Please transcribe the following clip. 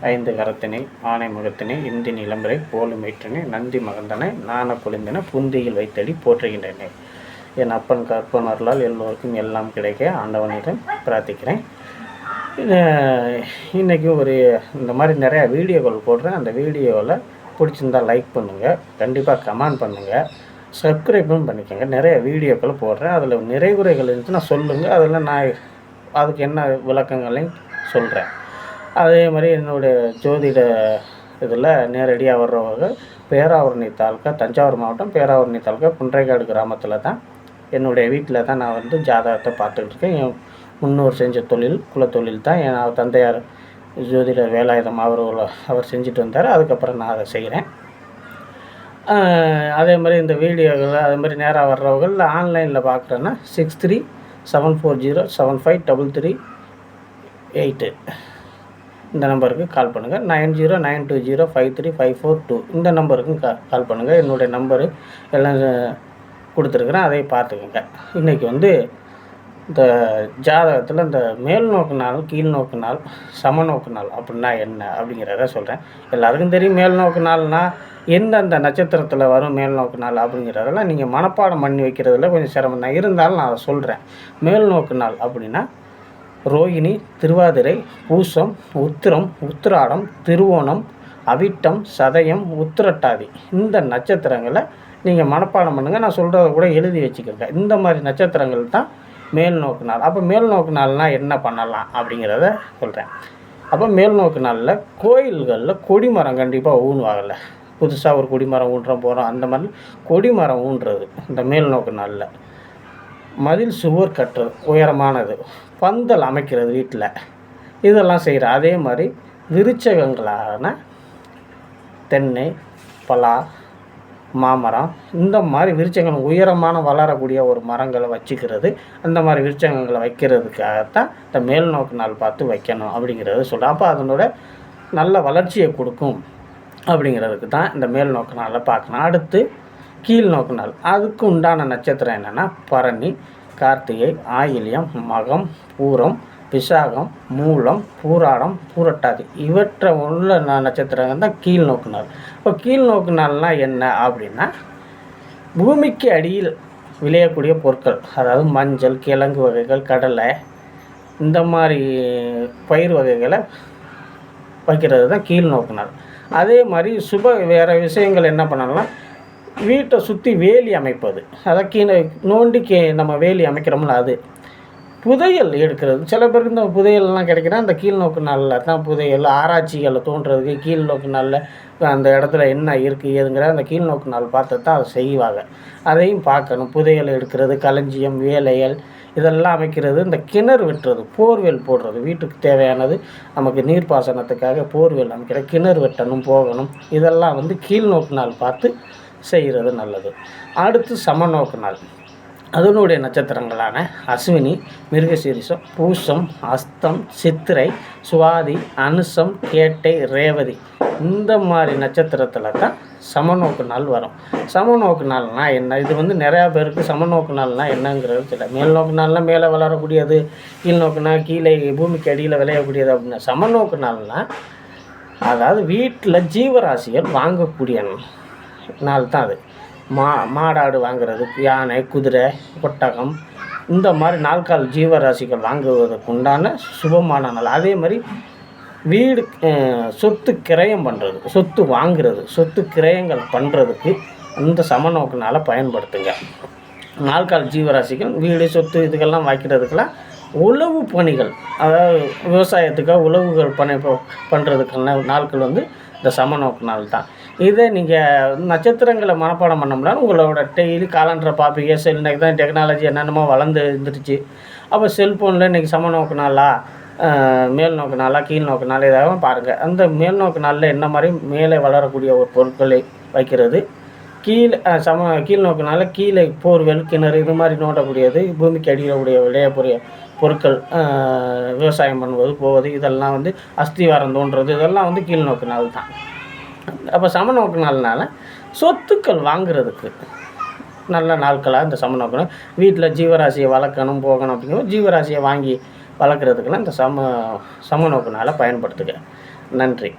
ஐந்து கரத்தினை ஆனை முகத்தினை இந்தி நிலம்பரை போலும் வயிற்றினை நந்தி மகந்தனை நாண பொழிந்தன புந்தியில் வைத்தடி போற்றுகின்றன. என் அப்பன் கற்பன் வரலால் எல்லோருக்கும் எல்லாம் கிடைக்க ஆண்டவனிடம் பிரார்த்திக்கிறேன். இது- இன்னைக்கு ஒரு இந்த மாதிரி நிறையா வீடியோக்கள் போடுறேன். அந்த வீடியோவில் பிடிச்சிருந்தா லைக் பண்ணுங்கள் கண்டிப்பாக கமெண்ட் பண்ணுங்கள் சப்ஸ்கிரைபும் பண்ணிக்கோங்க. நிறைய வீடியோக்கள் போடுறேன். அதில் நிறைகுறைகள் இருந்துச்சுன்னா சொல்லுங்கள் அதில் நான் அதுக்கு என்ன விளக்கங்களையும் சொல்கிறேன் அதே மாதிரி என்னுடைய ஜோதிட இதில் நேரடியாக வர்றவங்க பேராவூரணி தாலுக்கா தஞ்சாவூர் மாவட்டம் பேராவூரணி தாலுக்கா குன்றைக்காடு கிராமத்தில் தான் என்னுடைய வீட்டில் தான் நான் வந்து ஜாதகத்தை பார்த்துக்கிட்டு இருக்கேன். என் முன்னோர் செஞ்ச தொழில் குலத்தொழில் தான். என் தந்தையார் ஜோதிடர் வேலாயுதம் அவர் அவர் செஞ்சுட்டு வந்தார். அதுக்கப்புறம் நான் அதை செய்கிறேன் அதே மாதிரி இந்த வீடியோகள் அதே மாதிரி நேராக வர்றவர்கள் ஆன்லைனில் பார்க்குறேன்னா six three seven four zero seven five double three eight இந்த நம்பருக்கு கால் பண்ணுங்கள் nine zero nine two zero five three five four two. இந்த நம்பருக்கும் கா கால் பண்ணுங்கள் என்னுடைய நம்பரு எல்லாம் கொடுத்துருக்குறேன். அதை பார்த்துக்கோங்க. இன்றைக்கி வந்து இந்த ஜாதகத்தில் இந்த மேல் நோக்கு நாள் கீழ் நோக்கு நாள் சம நோக்கு நாள் அப்படின்னா என்ன அப்படிங்கிறத சொல்கிறேன் எல்லாருக்கும் தெரியும் மேல் நோக்கு எந்தெந்த நட்சத்திரத்தில் வரும் மேல் நோக்கு நாள் அப்படிங்கிறதெல்லாம் நீங்கள் மனப்பாடம் பண்ணி வைக்கிறதுல கொஞ்சம் சிரமம் தான். இருந்தாலும் நான் அதை சொல்கிறேன் மேல் நோக்கு நாள் அப்படின்னா ரோகிணி திருவாதிரை பூசம் உத்திரம் உத்திராடம் திருவோணம் அவிட்டம் சதயம் உத்திரட்டாதி. இந்த நட்சத்திரங்களை நீங்கள் மனப்பாடம் பண்ணுங்கள் நான் சொல்கிறத கூட எழுதி வச்சுக்கோங்க. இந்த மாதிரி நட்சத்திரங்கள் தான் மேல் நோக்கு நாள். அப்போ மேல் நோக்கு நாள்னால் என்ன பண்ணலாம் அப்படிங்கிறத சொல்கிறேன் அப்போ மேல் நோக்கு நாளில் கோயில்களில் கொடிமரம் கண்டிப்பாக ஊனுவாங்கல்ல புதுசாக ஒரு கொடிமரம் ஊன்றோம் போகிறோம் அந்த மாதிரி கொடிமரம் ஊன்றது இந்த மேல் நோக்கு நாளில். மதில் சுவர் கட்டுறது உயரமானது. பந்தல் அமைக்கிறது வீட்டில். இதெல்லாம் செய்கிற அதே மாதிரி விருச்சகங்களான தென்னை பலா மாமரம் இந்த மாதிரி விருச்சங்கள் உயரமான வளரக்கூடிய ஒரு மரங்களை வச்சுக்கிறது. அந்த மாதிரி விருச்சகங்களை வைக்கிறதுக்காகத்தான் இந்த மேல் நோக்கு நாள் பார்த்து வைக்கணும் அப்படிங்கிறது சொல்கிறேன் அப்போ அதனோட நல்ல வளர்ச்சியை கொடுக்கும் அப்படிங்கிறதுக்கு தான் இந்த மேல் நோக்கு நாளை பார்க்கணும். அடுத்து கீழ் நோக்கினால் நாள் அதுக்கு உண்டான நட்சத்திரம் என்னென்னா பரணி கார்த்திகை ஆயில்யம் மகம் பூரம் விசாகம் மூலம் பூராடம் பூரட்டாதி. இவற்றை உள்ள ந- நட்சத்திரங்கள் தான் கீழ் நோக்குநாள் இப்போ கீழ் நோக்குநாள்னா என்ன அப்படின்னா பூமிக்கு அடியில் விளையக்கூடிய பொருட்கள் அதாவது மஞ்சள் கிழங்கு வகைகள் கடலை இந்த மாதிரி பயிர் வகைகளை வைக்கிறது தான் கீழ் நோக்குநாள் அதே மாதிரி சுப வேறு விஷயங்கள் என்ன பண்ணலாம் வீட்டை சுற்றி வேலி அமைப்பது. அதை கீழே நோண்டி கே நம்ம வேலி அமைக்கிறோம்ல அது. புதையல் எடுக்கிறது. சில பேருக்கு இந்த புதையல்லாம் கிடைக்கிறா அந்த கீழ் நோக்கு நாளில் தான் புதையல் ஆராய்ச்சிகளை தோன்றதுக்கு கீழ் நோக்கு நாளில் அந்த இடத்துல என்ன இருக்குது ஏதுங்கிற அந்த கீழ் நோக்கு நாள் பார்த்து தான் அதை செய்வாங்க. அதையும் பார்க்கணும். புதையல் எடுக்கிறது களஞ்சியம் வேலைகள் இதெல்லாம் அமைக்கிறது. இந்த கிணறு வெட்டுறது போர்வெல் போடுறது. வீட்டுக்கு தேவையானது நமக்கு நீர்ப்பாசனத்துக்காக போர்வெல் அமைக்கிற கிணறு வெட்டணும் போகணும். இதெல்லாம் வந்து கீழ் நோக்கு நாள் பார்த்து செய்கிறது நல்லது. அடுத்து சமநோக்கு நாள் அதனுடைய நட்சத்திரங்களான அஸ்வினி மிருகசீரிசம் பூசம் அஸ்தம் சித்திரை சுவாதி அனுசம் கேட்டை ரேவதி. இந்த மாதிரி நட்சத்திரத்தில் தான் சமநோக்கு நாள் வரும். சமநோக்கு நாள்னால் என்ன? இது வந்து நிறையா பேருக்கு சமநோக்கு நாள்னால் என்னங்கிறது தெரியல. மேல் நோக்கு மேலே வளரக்கூடியது கீழ்நோக்குனா கீழே பூமிக்கு அடியில் விளையக்கூடியது அப்படின்னா. சமநோக்கு நாள்னால் அதாவது வீட்டில் ஜீவராசிகள் வாங்கக்கூடிய நாள் தான் அது. மா மாடாடு வாங்குறது யானை குதிரை ஒட்டகம் இந்த மாதிரி நாட்கால் ஜீவராசிகள் வாங்குவதற்கு உண்டான சுபமான நாள். அதே மாதிரி வீடு சொத்து கிரயம் பண்ணுறது சொத்து வாங்குறது சொத்து கிரயங்கள் பண்ணுறதுக்கு இந்த சமநோக்கினால் பயன்படுத்துங்க. நாட்கால் ஜீவராசிகள் வீடு சொத்து இதுக்கெல்லாம் வைக்கிறதுக்கெல்லாம் உழவு பணிகள் அதாவது விவசாயத்துக்காக உழவுகள் பணி பண்ணுறதுக்கான நாட்கள் வந்து இந்த சமநோக்கு நாள் தான் இதே நீங்கள் நட்சத்திரங்களை மனப்பாடம் பண்ணோம்னா உங்களோட டெய்லி காலண்டரை பார்ப்பீங்க. செல் இன்றைக்கி தான் டெக்னாலஜி என்னென்னமோ வளர்ந்து இருந்துருச்சு. அப்போ செல்ஃபோனில் இன்றைக்கி சமநோக்கு நாளா மேல் நோக்கு நாளா கீழ் நோக்கு நாள் இதாக பாருங்கள் அந்த மேல் நோக்கு நாளில் என்ன மாதிரி மேலே வளரக்கூடிய ஒரு பொருட்களை வைக்கிறது? கீழே சம கீழ் நோக்கினால கீழே போர்வெல் கிணறு இது மாதிரி நோண்டக்கூடியது. பூமிக்கு அடியில் உடைய விளையக்கூடிய பொருட்கள் விவசாயம் பண்ணுவது போவது இதெல்லாம் வந்து அஸ்திவாரம் தோன்றது. இதெல்லாம் வந்து கீழ் நோக்கினால் நாள் தான் அப்போ சமநோக்கு நாள்னால சொத்துக்கள் வாங்குறதுக்கு நல்ல நாட்களாக இந்த சமநோக்கணும் வீட்டில் ஜீவராசியை வளர்க்கணும் போகணும் அப்படிங்கிற ஜீவராசியை வாங்கி வளர்க்குறதுக்கெல்லாம் இந்த சம சம நோக்கு நாளை பயன்படுத்துக. நன்றி.